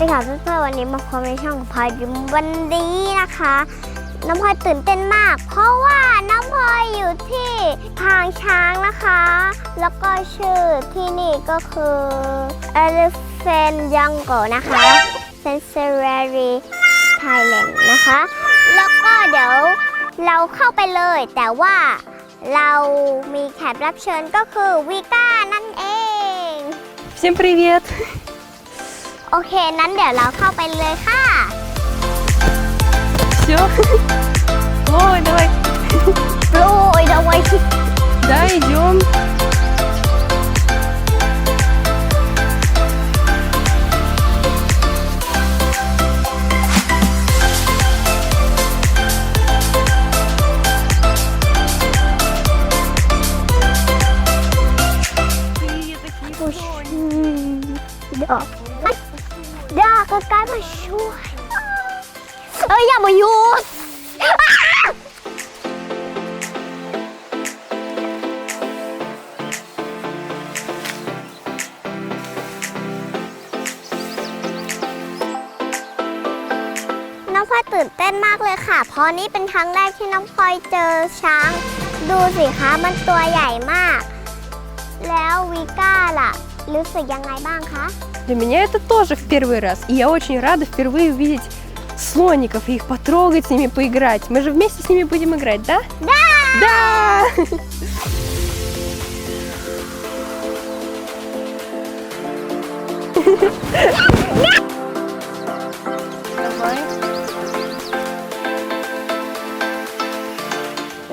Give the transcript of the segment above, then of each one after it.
นี้มาพบในช่องพลอยยิ้มวันนี้นะคะ น้องพลอยตื่นเต้นมาก เพราะว่าน้องพลอยอยู่ที่ทางช้างนะคะ แล้วก็ชื่อที่นี่ก็คือ Elephant Jungle นะคะ Sensory Thailand นะคะ แล้วก็เดี๋ยวเราเข้าไปเลย แต่ว่าเรามีแขกรับเชิญก็คือวีก้านั่นเอง Всем привет! โอเค นั้นเดี๋ยวเราเข้าไปเลยค่ะเยอโอ้ยด้วยโอ้ยด้วย ดอกกกลายมาช่วยเอ้ยอย่ามายุดน้องพลอยตื่นเต้นมากเลยค่ะ เพราะนี่เป็นครั้งแรกที่น้องพลอยเจอช้าง ดูสิคะมันตัวใหญ่มาก แล้ววีก้าล่ะ รู้สึกยังไงบ้างคะ Для меня это тоже в первый раз. И я очень рада впервые увидеть слоников и их потрогать, с ними поиграть. Мы же вместе с ними будем играть, да? Да! Да! Давай.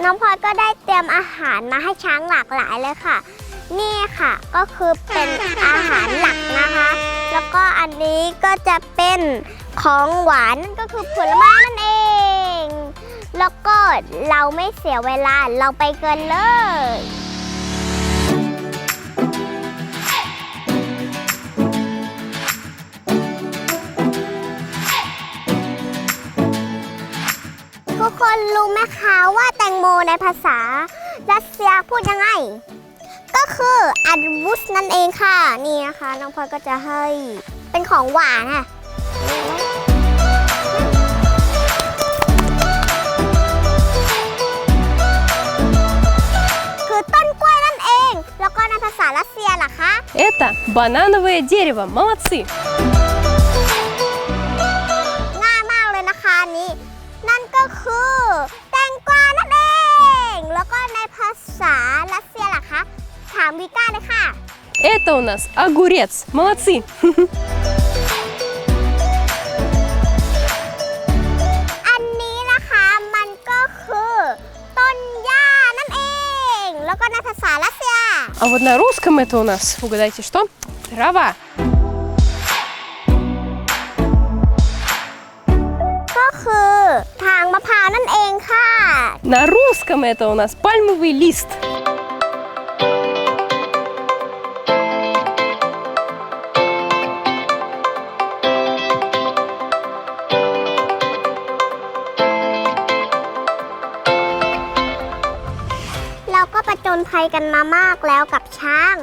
น้องพลอยก็ได้เตรียมอาหารมาให้ช้างหลากหลายเลยค่ะ นี่ค่ะก็คือเป็นอาหารหลักนะคะ แล้วก็อันนี้ก็จะเป็นของหวานนั่นก็คือผลไม้นั่นเอง แล้วก็เราไม่เสียเวลาเราไปกันเลยทุกคนรู้ไหมคะว่าแตงโมในภาษารัสเซียพูดยังไง ก็คืออัดวุสนั่นเองค่ะ นี่นะคะน้องพลอยก็จะให้เป็นของหวานค่ะ คือต้นกล้วยนั่นเอง แล้วก็ในภาษารัสเซียล่ะคะ Это банановое дерево. Молодцы. 3กิก้าเลยค่ะ Это у нас огурец. Молодцы! А вот на русском это у нас, угадайте что? Трава. На русском это у нас пальмовый лист. จนภัยกันมามากแล้วกับช้าง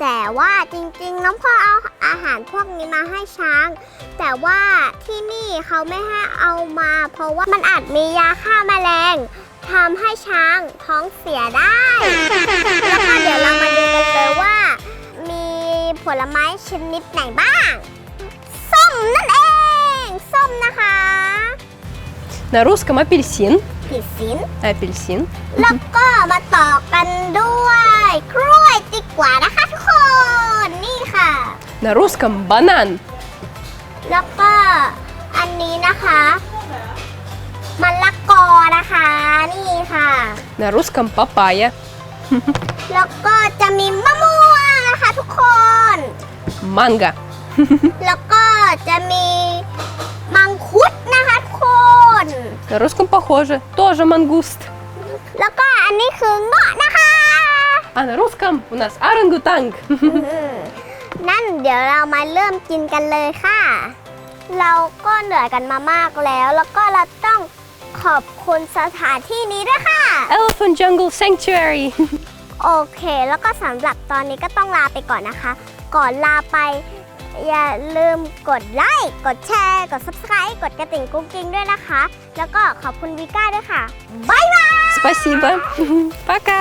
แต่ว่าจริงๆ น้องพ่อเอาอาหารพวกนี้มาให้ช้าง แต่ว่าที่นี่เขาไม่ให้เอามา เพราะว่ามันอาจมียาฆ่าแมลงทำให้ช้างท้องเสียได้ แล้วก็เดี๋ยวเรามาดูกันเลยว่า มีผลไม้ชนิดไหนบ้าง ส้มนั่นเอง ส้มนะคะ На русском апельсин. ผิดสิน Апельсин. แล้วก็มาต่อกันด้วยกล้วยดีกว่านะคะทุกคน นี่ค่ะ На русском банан. แล้วก็อันนี้นะคะมะละกอนะคะ นี่ค่ะ На русском папайя. แล้วก็จะมีมะม่วงนะคะทุกคน Манго. แล้วก็จะมีมังคุดนะคะทุกคน На русском похоже. Тоже мангуст. แล้วก็อันนี้คือเงาะนะคะ А на русском у нас орангутанг. นั่นเดี๋ยวเรามาเริ่มกินกันเลยค่ะ เราก็เหนื่อยกันมามากแล้ว แล้วก็เราต้องขอบคุณสถานที่นี้ด้วยค่ะ Elephant Jungle Sanctuary. โอเค แล้วก็สำหรับตอนนี้ก็ต้องลาไปก่อนนะคะ ก่อนลาไป อย่าลืมกดไลค์ กดแชร์ กด subscribe กดกระติ่งกุ้งกิ้งด้วยนะคะ แล้วก็ขอบคุณวิก้าด้วยค่ะ บ๊ายบาย Спасибо. Пока.